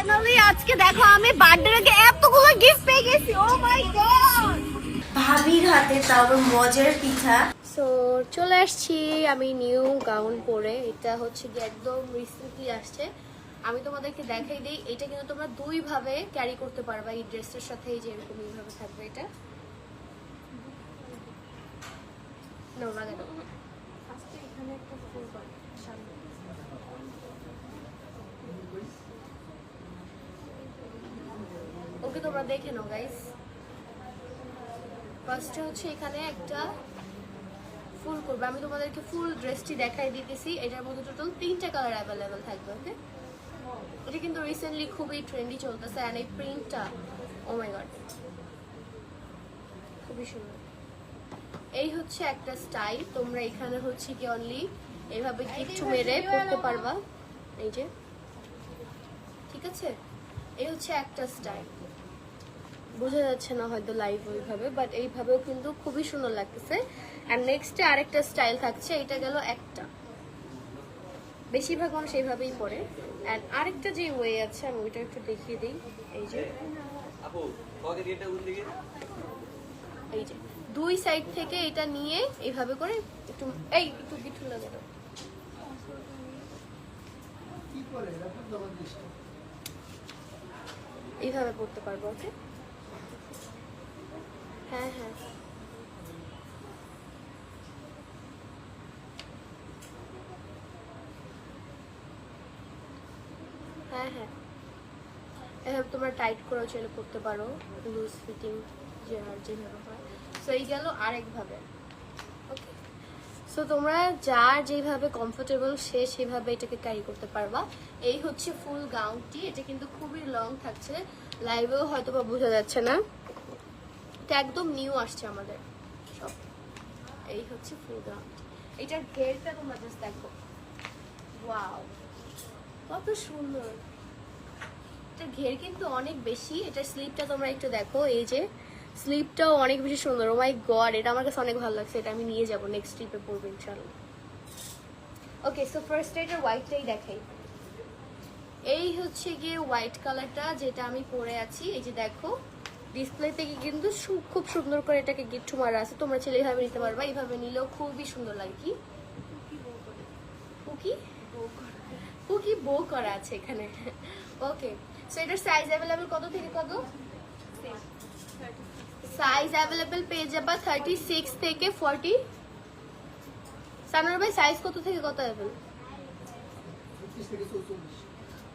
Finally আজকে দেখো আমি বার্থডে আগে এতগুলো গিফট পেয়ে গেছি। ও মাই গড ভাবির হাতে তাও মজার পিঠা। সো চলে আসছি আমি নিউ গাউন পরে। এটা হচ্ছে কি একদম রিসেন্টলি আসছে। আমি তোমাদেরকে দেখাই দিই এটা কিন্তু তোমরা দুই ভাবে ক্যারি করতে পারবা এই ড্রেসটার সাথে এই যে এরকম এইভাবে থাকবে এটা। No, লাগে না। ওকে তোমরা দেখে নাও গাইস ফার্স্টে হচ্ছে এখানে একটা ফুল করবে। আমি তোমাদেরকে ফুল ড্রেসটি দেখাই দিতেছি। এটার মধ্যে টোটাল তিনটা কালার অ্যাভেলেবেল থাকবে ওকে এটা কিন্তু রিসেন্টলি খুবই ট্রেন্ডি চলতেছে অ্যান্ড এই প্রিন্টটা ও মাই গড খুবই সুন্দর। এই হচ্ছে একটা স্টাইল তোমরা এখানে হচ্ছে কি অনলি এইভাবে কিচ্ছু মেরে পড়তে পারবা। এই যে ঠিক আছে? এই হচ্ছে একটা স্টাইল বোঝা যাচ্ছে না হয়তো লাইভ ওইভাবে বাট এইভাবেও কিন্তু খুবই সুন্দর লাগতেছে। অ্যান্ড নেক্সটে আরেকটা স্টাইল থাকছে এটা গেল একটা। বেশিরভাগ মানুষ এইভাবেই পরে। অ্যান্ড আরেকটা যে ওয়ে আছে আমি ওইটা একটু দেখিয়ে দিই। এই যে। এই যে। দুই সাইড থেকে এটা নিয়ে এইভাবে করে একটু এই একটু কিছু লাগে এইভাবে পড়তে পারব ওকে হ্যাঁ হ্যাঁ। হ্যাঁ হ্যাঁ। তোমরা টাইট করেও চলে করতে পারো লুজ ফিটিং যে আর যেভাবে হয়। সো এই গেল আরেকভাবে। ওকে সো তোমরা যার যেভাবে কমফোর্টেবল সে সেভাবে এটাকে ক্যারি করতে পারবা। এই হচ্ছে ফুল গাউনটি এটা কিন্তু খুবই লং থাকছে। লাইভেও হয়তো বা বোঝা যাচ্ছে না। এটা একদম নিউ আসছে আমাদের। সব। এই হচ্ছে ফুল গাউনটি এটার ঘেরটা তোমরা জাস্ট দেখো। ওয়াও কত সুন্দর। এটার ঘের কিন্তু অনেক বেশি। এটার স্লিপটা তোমরা একটু দেখো। এই যে স্লিপটাও অনেক বেশি সুন্দর। ও মাই গড এটা আমার কাছে অনেক ভালো লাগছে। এটা আমি নিয়ে যাব নেক্সট ট্রিপে পরবো ইনশাআল্লাহ। ওকে সো ফার্স্ট এটার হোয়াইটটাই দেখাই। এই হচ্ছে গিয়ে হোয়াইট কালারটা যেটা আমি পরে আছি। এই যে দেখো ডিসপ্লে থেকে কিন্তু খুব সুন্দর করে এটাকে গিফট মারা আছে। তোমরা ছেলে এইভাবে নিতে পারবা। এইভাবে নিলেও খুবই সুন্দর লাগে। কি? কুকি কুকি বো করা আছে এখানে। ওকে সো এটার সাইজ অ্যাভেলেবেল কত থেকে কত সাইজ অ্যাভেলেবেল পেয়ে যাবা থার্টি সিক্স থেকে ফর্টি সানোর ভাই সাইজ কত থেকে কত অ্যাভেলেবেল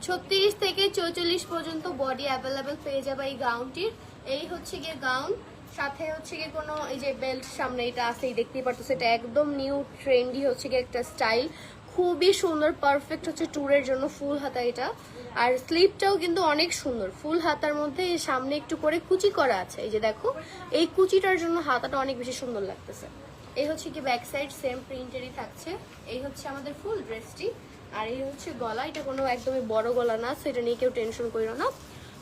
ছত্রিশ থেকে চৌচল্লিশ পর্যন্ত বডি অ্যাভেলেবেল পেয়ে যাবে এই গাউনটির এই হচ্ছে গিয়ে গাউন সাথে হচ্ছে গিয়ে কোনো এই যে বেল্ট সামনে এটা আছে দেখতেই পারতো এটা একদম নিউ ট্রেন্ডি হচ্ছে গিয়ে একটা স্টাইল খুবই সুন্দর পারফেক্ট হচ্ছে ট্যুরের জন্য ফুল হাতা এটা। আর স্লিপটাও কিন্তু অনেক সুন্দর ফুল হাতার মধ্যে সামনে একটু করে কুচি করা আছে। এই যে দেখো, এই কুচিটার জন্য হাতাটা অনেক বেশি সুন্দর লাগতেছে। এই হচ্ছে কি ব্যাক সাইড সেম প্রিন্টেরই থাকছে। এই হচ্ছে আমাদের ফুল ড্রেসটি আর এই হচ্ছে গলা, এটা কোনো একদমই বড় গলা না, সেটা নিয়ে কেউ টেনশন করিও না।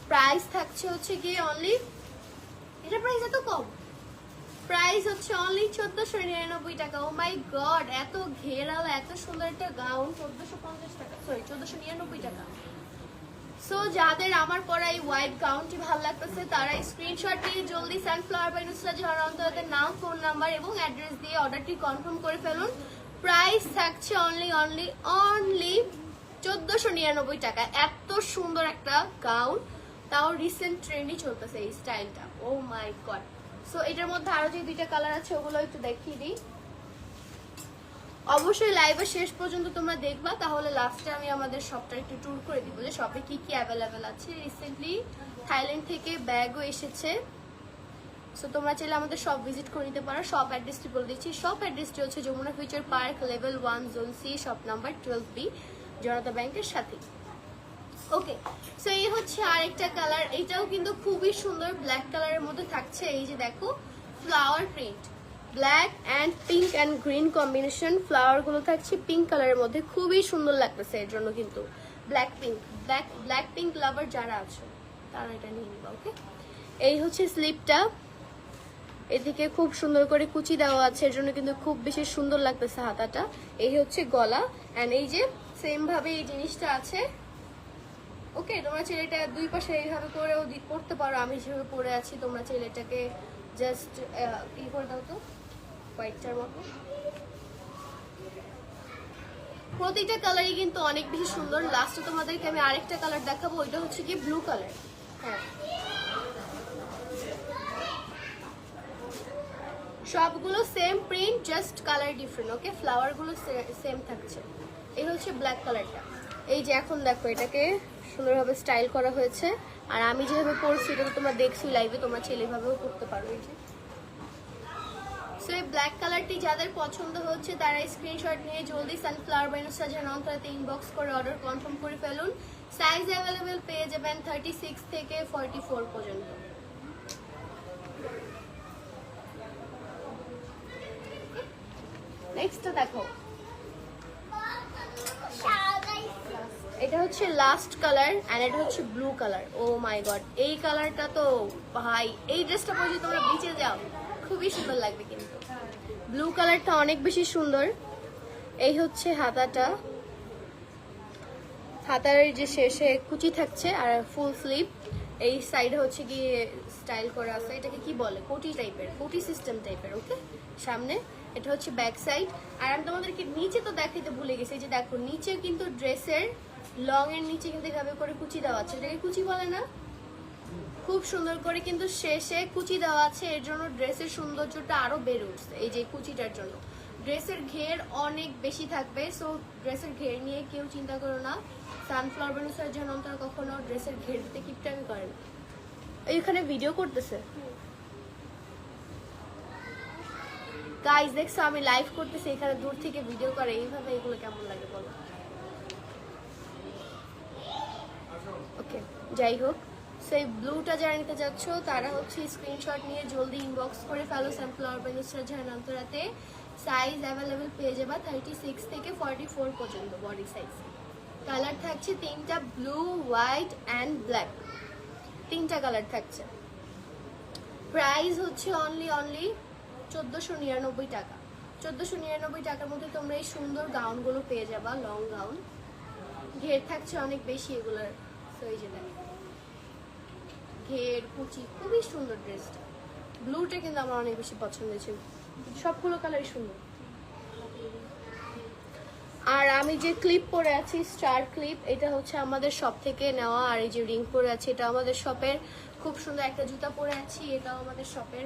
প্রাইস থাকছে হচ্ছে গিয়ে অনলি এটা প্রাইস এত কম? প্রাইস হচ্ছে অনলি চোদ্দশো নিরানব্বই টাকা। ও মাই গড এত ঘেরাল, এত সুন্দর একটা গাউন চোদ্দশো পঞ্চাশ টাকা সরি চোদ্দশো নিরানব্বই টাকা। সো যাদের আমার পরা এই হোয়াইট গাউনটি ভালো লাগতেছে, তারা স্ক্রিনশট দিয়ে জলদি সানফ্লাওয়ার বাই নুসরাত জাহান অন্তরের নাম ফোন নাম্বার এবং অ্যাড্রেস দিয়ে অর্ডারটি কনফার্ম করে ফেলুন। প্রাইস থাকছে অনলি অনলি অনলি চোদ্দশো নিরানব্বই টাকা। এত সুন্দর একটা গাউন। তাও রিসেন্ট ট্রেন্ডই চলতেছে এই স্টাইলটা ও মাই গড সো এটার মধ্যে আরও যে দুইটা কালার আছে, ওগুলো একটু দেখিয়ে দিই। অবশ্যই লাইভে শেষ পর্যন্ত তোমরা দেখবা। তাহলে লাস্টে আমি আমাদের শপটা একটু ট্যুর করে দিব যে শপে কি কি অ্যাভেলেবেল আছে রিসেন্টলি থাইল্যান্ড থেকে ব্যাগও এসেছে। সো তোমরা চাইলে আমাদের শপ ভিজিট করে নিতে পারো। শপ অ্যাড্রেসটি বলে দিচ্ছি। শপ অ্যাড্রেসটি হচ্ছে Jamuna future park level one zone C shop number twelve B Janata ব্যাংকের সাথে। ওকে সো এই হচ্ছে আরেকটা কালার এটাও কিন্তু খুবই সুন্দর ব্ল্যাক কালারের মধ্যে থাকছে। এই যে দেখো flower print black and pink and green combination ফ্লাওয়ারগুলো থাকছে পিঙ্ক কালারের মধ্যে। খুবই সুন্দর লাগতেছে এর জন্য কিন্তু। Black pink black black pink lover যারা আছো, তারা এটা নিয়ে নিবা ওকে এই হচ্ছে স্লিপটা এদিকে খুব সুন্দর করে কুচি দেওয়া আছে, এর জন্য কিন্তু খুব বেশি সুন্দর লাগতেছে হাতাটা। এই হচ্ছে গলা অ্যান্ড এই যে সেম ভাবে এই জিনিসটা আছে। ওকে তোমরা ছেলেটা দুই পাশে এইভাবে করেও করতে পারো, আমি যেভাবে পরে আছি, তোমরা ছেলেটাকে জাস্ট কি করে দাও তো হোয়াইটটার মতো। প্রতিটা কালারই কিন্তু অনেক বেশি সুন্দর। লাস্টে তোমাদেরকে আমি আরেকটা কালার দেখাবো, ওইটা হচ্ছে কি ব্লু কালার হ্যাঁ সবগুলো same print just colour different okay ফ্লাওয়ারগুলো same থাকছে। এই হচ্ছে ব্ল্যাক কালারটা এই যে এখন দেখো, এটাকে সুন্দরভাবে স্টাইল করা হয়েছে। আর আমি যেভাবে পরছি, এটা তো তোমরা দেখছি লাইভে তোমরা ছেলেভাবেও করতে পারো এই যে। সো এই ব্ল্যাক কালারটি যাদের পছন্দ হচ্ছে, তারা স্ক্রিনশট নিয়ে জলদি সানফ্লাওয়ার বাইনুসা জানান্তরাতে ইনবক্স করে অর্ডার কনফার্ম করে ফেলুন। সাইজ অ্যাভেলেবেল পেয়ে যাবেন থার্টি সিক্স থেকে ফর্টি ফোর পর্যন্ত। নেক্সট দেখো। এটা হচ্ছে লাস্ট কালার এন্ড এটা হচ্ছে blue colour oh my god এই কালারটা তো ভাই, এই ড্রেসটা পরে তোমরা বিচে যাও। খুবই সুন্দর লাগবে কিন্তু। ব্লু কালারটা অনেক বেশি সুন্দর। এই হচ্ছে হাতাটা। হাতার যে শেষে কুচি থাকছে আর ফুল স্লিভ এই সাইডে হচ্ছে গিয়ে স্টাইল করা আছে। এটাকে কি বলে? কোটি টাইপের কোটি সিস্টেম টাইপের ওকে সামনে। এটা হচ্ছে ব্যাক সাইড আর আমি তোমাদেরকে নিচে তো দেখাইতে ভুলে গেছি যে দেখো নিচে কিন্তু ড্রেসের লং এর নিচে কিন্তু এভাবে করে কুচি দেওয়া আছে। এটাকে কুচি বলে না? খুব সুন্দর করে কিন্তু শেষে কুচি দেওয়া আছে, এর জন্য ড্রেসের সৌন্দর্যটা আরও বেড়ে উঠছে, এই যে কুচিটার জন্য। ড্রেসের ঘের অনেক বেশি থাকবে সো ড্রেসের ঘের নিয়ে কেউ চিন্তা করো না। সানফ্লাওয়ার বেনুসার যেন অন্তর কখনো ড্রেসের ঘের দিতে কিপটামি করে না। এইখানে ভিডিও করতেছে। গাইজ দেখছ, আমি লাইভ করতেছি, এখানে দূর থেকে ভিডিও করে, এইভাবে এগুলো কেমন লাগে বলো? ওকে যাই হোক, সেই ব্লুটা যারা নিতে যাচ্ছ, তারা হচ্ছে স্ক্রিনশট নিয়ে জলদি ইনবক্স করে ফেলো সানফ্লাওয়ার বেনুসার ঝানান্তরাতে সাইজ অ্যাভেলেবেল পেয়ে যাবা থার্টি সিক্স থেকে ফর্টি ফোর পর্যন্ত বডি সাইজ কালার থাকছে তিনটা ব্লু হোয়াইট অ্যান্ড ব্ল্যাক তিনটা কালার থাকছে। প্রাইস হচ্ছে অনলি অনলি চোদ্দোশো নিরানব্বই টাকা। চোদ্দোশো নিরানব্বই টাকার মধ্যে তোমরা এই সুন্দর গাউনগুলো পেয়ে যাবা লং গাউন ঘের থাকছে অনেক বেশি এগুলোর So, এই যে। ঘের কুচি খুবই সুন্দর ড্রেসটা ব্লুটা কিন্তু আমার অনেক বেশি পছন্দ হয়েছে। সবগুলো কালারই সুন্দর। আর আমি যে ক্লিপ পরে আছি স্টার ক্লিপ এটা হচ্ছে আমাদের শপ থেকে নেওয়া। আর এই যে রিং পরে আছি এটা আমাদের শপের খুব সুন্দর একটা জুতা পরে আছি এটাও আমাদের শপের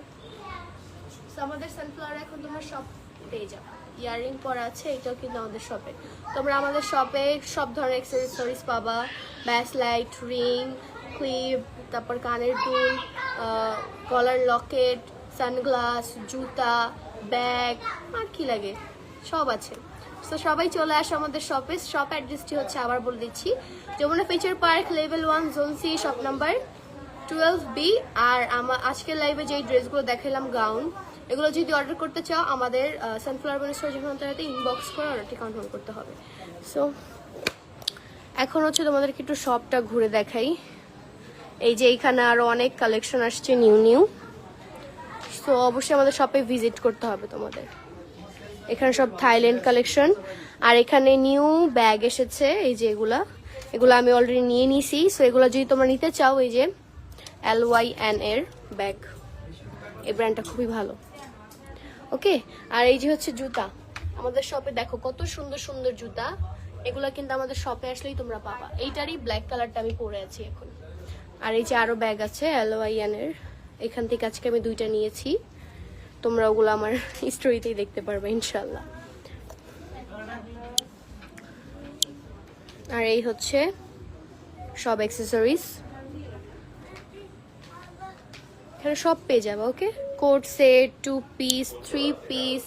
আমাদের সানফ্লাওয়ার এখন তোমার শপ পেয়ে যাবে। ইয়াররিং পরা আছে, এটাও কিন্তু আমাদের শপে তোমরা আমাদের শপে সব ধরনের অ্যাক্সেসরিজ পাবা। ব্যাস লাইট রিং ক্লিপ তারপর কানের দুল কলার লকেট সানগ্লাস জুতা ব্যাগ আর কি লাগে, সব আছে। তো সবাই চলে আসো আমাদের শপে শপ অ্যাড্রেসটি হচ্ছে আবার বলে দিচ্ছি। Jamuna future park level one zone C shop number twelve B আর আমার আজকের লাইভে যেই ড্রেসগুলো দেখালাম গাউন এগুলো যদি অর্ডার করতে চাও, আমাদের সানফ্লাওয়ার বানেশ্বর যখন তারাতে ইনবক্স করে অর্ডারটি কনফার্ম করতে হবে। সো এখন হচ্ছে তোমাদেরকে একটু শপটা ঘুরে দেখাই। এই যে এইখানে আরও অনেক কালেকশন আসছে নিউ নিউ সো অবশ্যই আমাদের শপে ভিজিট করতে হবে তোমাদের। এখানে সব থাইল্যান্ড কালেকশন আর এখানে নিউ ব্যাগ এসেছে, এই যে এগুলা। এগুলো আমি অলরেডি নিয়ে নিছি। সো এগুলো যদি তোমরা নিতে চাও, এই যে এল ওয়াই এন এর ব্যাগ এই ব্র্যান্ডটা খুবই ভালো। ওকে? আর এই যে হচ্ছে জুতা। আমাদের শপে দেখো কত সুন্দর সুন্দর জুতা। এগুলো কিন্তু আমাদের শপে আসলেই তোমরা পাবা। এইটারই ব্ল্যাক কালারটা আমি পরে আছি এখন। আর এই যে আরও ব্যাগ আছে ওয়াই এখান থেকে আজকে আমি দুইটা নিয়েছি। তোমরা ওগুলো আমার স্টোরিতেই দেখতে পারবে ইনশাল্লাহ আর এই হচ্ছে সব অ্যাক্সেসরিজ এখানে সব পেয়ে যাবে okay coat set two piece three piece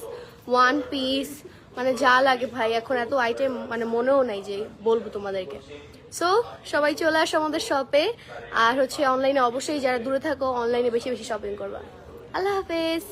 one piece মানে যা লাগে ভাই, এখন এত আইটেম মানে মনেও নাই যে বলব তোমাদেরকে। সো সবাই চলে আসো আমাদের শপে আর হচ্ছে অনলাইনে অবশ্যই যারা দূরে থাকো অনলাইনে বেশি বেশি শপিং করবা। আল্লাহ হাফেজ।